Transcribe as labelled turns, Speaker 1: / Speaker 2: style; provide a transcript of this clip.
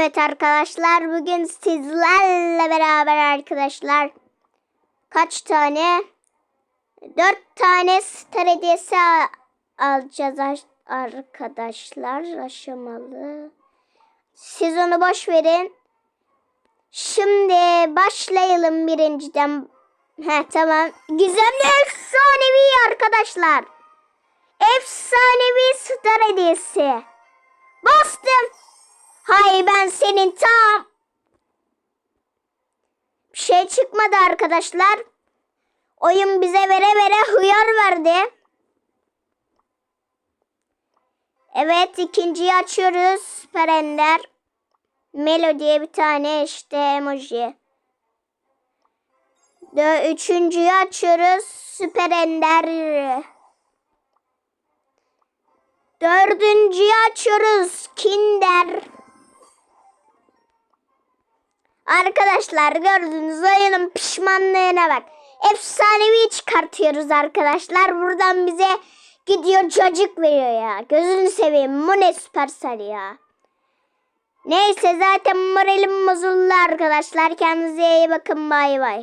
Speaker 1: Evet arkadaşlar bugün sizlerle beraber arkadaşlar kaç tane? Dört tane star hediyesi al- alacağız ar- arkadaşlar aşamalı. Siz onu boş verin. Şimdi başlayalım birinciden. He tamam. Gizemli efsanevi arkadaşlar. Efsanevi star hediyesi. Bastım. Hay ben senin tam. Bir şey çıkmadı arkadaşlar. Oyun bize vere vere hıyar verdi. Evet ikinciyi açıyoruz. Süper Ender. Melo diye bir tane işte emoji. Dö üçüncüyü açıyoruz. Süper Ender. Dördüncüyü açıyoruz. Kinder. Arkadaşlar gördüğünüz oyunun pişmanlığına bak. Efsanevi çıkartıyoruz arkadaşlar. Buradan bize gidiyor çocuk veriyor ya. Gözünü seveyim. Bu ne süpersel ya. Neyse zaten moralim bozuldu arkadaşlar. Kendinize iyi bakın. Bay bay.